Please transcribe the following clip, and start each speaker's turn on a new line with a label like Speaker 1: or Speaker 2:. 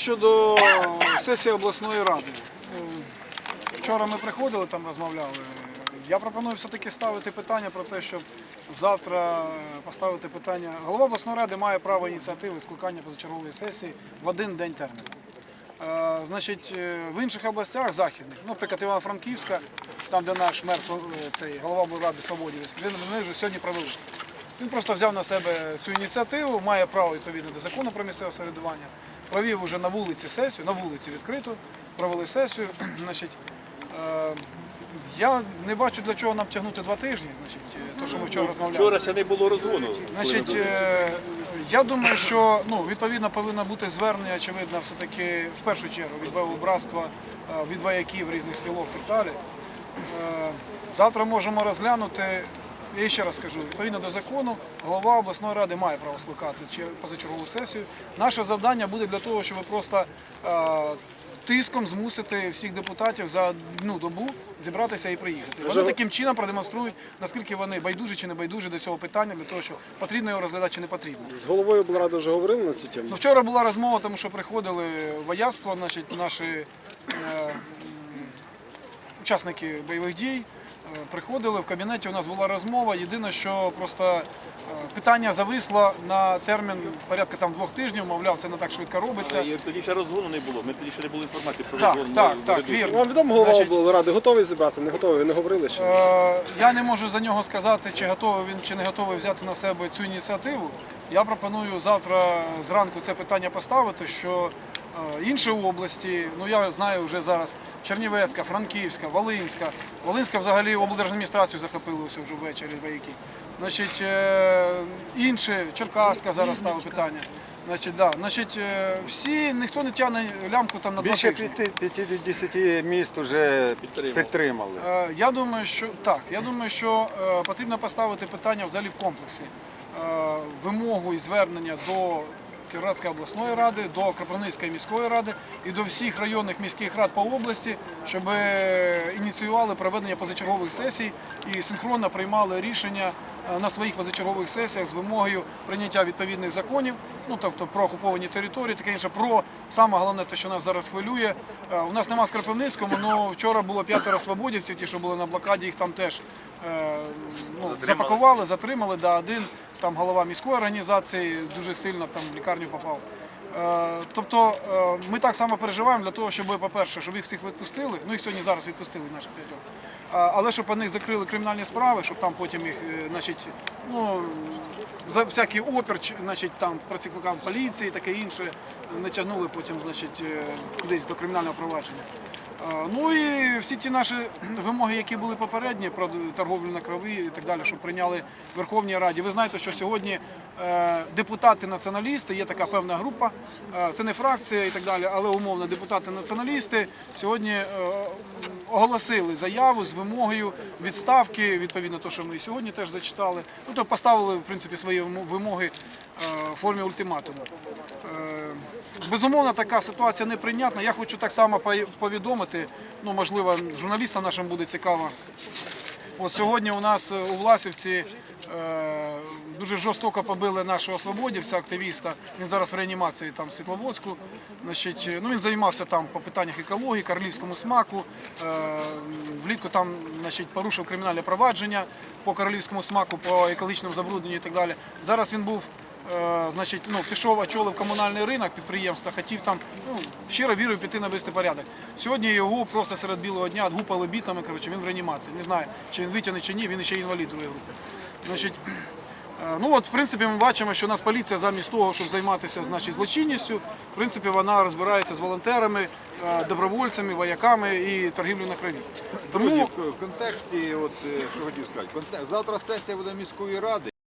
Speaker 1: Щодо сесії обласної ради. Вчора ми приходили, там розмовляли. Я пропоную все-таки ставити питання про те, щоб завтра поставити питання. Голова обласної ради має право ініціативи скликання позачергової сесії в один день терміну. Е, Значить, е, в інших областях західних, наприклад, Івано-Франківська, там, де наш мер е, цей голова ради Свободівець, він вже сьогодні провели. Він просто взяв на себе цю ініціативу, має право відповідно до закону про місцеве самоврядування, провів уже на вулиці сесію, на вулиці відкрито, провели сесію. Значить, е, я не бачу для чого нам тягнути два тижні, значить, е, то, що ми вчора розмовляли.
Speaker 2: Вчора ще не було розгону.
Speaker 1: Значить, е, я думаю, що ну, відповідно повинно бути звернення, очевидно, все-таки в першу чергу від братства, від вояків різних спілок і так далі. Завтра можемо розглянути, я ще раз кажу, відповідно до закону, голова обласної ради має право скликати позачергову сесію. Наше завдання буде для того, щоб просто е, тиском змусити всіх депутатів за одну добу зібратися і приїхати. Вони таким чином продемонструють, наскільки вони байдужі чи не байдужі до цього питання, для того, що потрібно його розглядати чи не потрібно.
Speaker 3: З головою облради вже говорили на цю тему?
Speaker 1: Ну, вчора була розмова, тому що приходили вояцтво, значить, наші е, учасники бойових дій. Приходили в кабінеті, у нас була розмова. Єдине, що просто е, питання зависло на термін порядка там двох тижнів, мовляв, це не так швидко робиться.
Speaker 2: І тоді ще розгону не було. Ми тоді ще не було інформації про
Speaker 1: Так,
Speaker 2: розгон.
Speaker 1: так, так, вірно.
Speaker 3: Вам відомо голова
Speaker 1: Значить,
Speaker 3: облради готовий зібрати? Не готовий? Не говорили ще?
Speaker 1: Е, Я не можу за нього сказати, чи готовий він чи не готовий взяти на себе цю ініціативу. Я пропоную завтра зранку це питання поставити, що інші області, ну я знаю вже зараз Чернівецька, Франківська, Волинська. Волинська взагалі облдержадміністрацію захопили вже ввечері вояки. Значить, е, інші, Черкаська зараз ставить питання. Значить, да. Значить, е, всі, ніхто не тягне лямку там на два
Speaker 4: Більше
Speaker 1: тижні.
Speaker 4: п'яти- 50 міст вже
Speaker 2: Підтримали.
Speaker 4: підтримали.
Speaker 1: Е, Я думаю, що так. Я думаю, що е, потрібно поставити питання взагалі в комплексі. Е, Вимогу і звернення до Кіровоградської обласної ради, до Кропивницької міської ради і до всіх районних міських рад по області, щоб е, ініціювали проведення позачергових сесій і синхронно приймали рішення е, на своїх позачергових сесіях з вимогою прийняття відповідних законів, ну тобто про окуповані території, таке інше, про саме головне, те, що нас зараз хвилює. Е, У нас нема з Кропивницькому, але вчора було п'ятеро свободівців, ті, що були на блокаді, їх там теж ну, запакували, затримали. Да, один там голова міської організації дуже сильно там в лікарню попав. Е, Тобто е, ми так само переживаємо для того, щоб, по-перше, щоб їх всіх відпустили, ну їх сьогодні зараз відпустили наших п'ятьох. Але щоб по них закрили кримінальні справи, щоб там потім їх, е, значить, ну, за всякий опір, значить, там працівникам поліції таке інше, не тягнули потім, значить, е, кудись до кримінального провадження. Ну і всі ті наші вимоги, які були попередні про торговлю на крові і так далі, що прийняли в Верховній Раді. Ви знаєте, що сьогодні е, депутати-націоналісти, є така певна група, це не фракція і так далі, але умовно депутати-націоналісти сьогодні оголосили заяву з вимогою відставки, відповідно того, що ми і сьогодні теж зачитали. Ну, то поставили в принципі свої вимоги е, в формі ультиматуму. Е, Безумовно, така ситуація неприйнятна. Я хочу так само повідомити. Ну, можливо, журналістам нашим буде цікаво. От сьогодні у нас е, у Власівці дуже жорстоко побили нашого свободівця, активіста. Він зараз в реанімації там в Світловодську. Значить, е, ну, він займався там по питаннях екології, королівському смаку. Е, влітку там значить, порушив кримінальне провадження по королівському смаку, по екологічному забрудненню і так далі. Зараз він був. е, Значить, ну, пішов, очолив комунальний ринок підприємства, хотів там, ну, щиро вірив піти навести порядок. Сьогодні його просто серед білого дня гупали бітами, коротше, він в реанімації. Не знаю, чи він витягне, чи ні, він ще інвалід другої групи. Значить, е, ну от, в принципі, ми бачимо, що у нас поліція замість того, щоб займатися значить, злочинністю, в принципі, вона розбирається з волонтерами, е, добровольцями, вояками і торгівлею на крові. Тому
Speaker 5: в в контексті, от е, що хотів сказати, завтра сесія буде міської ради.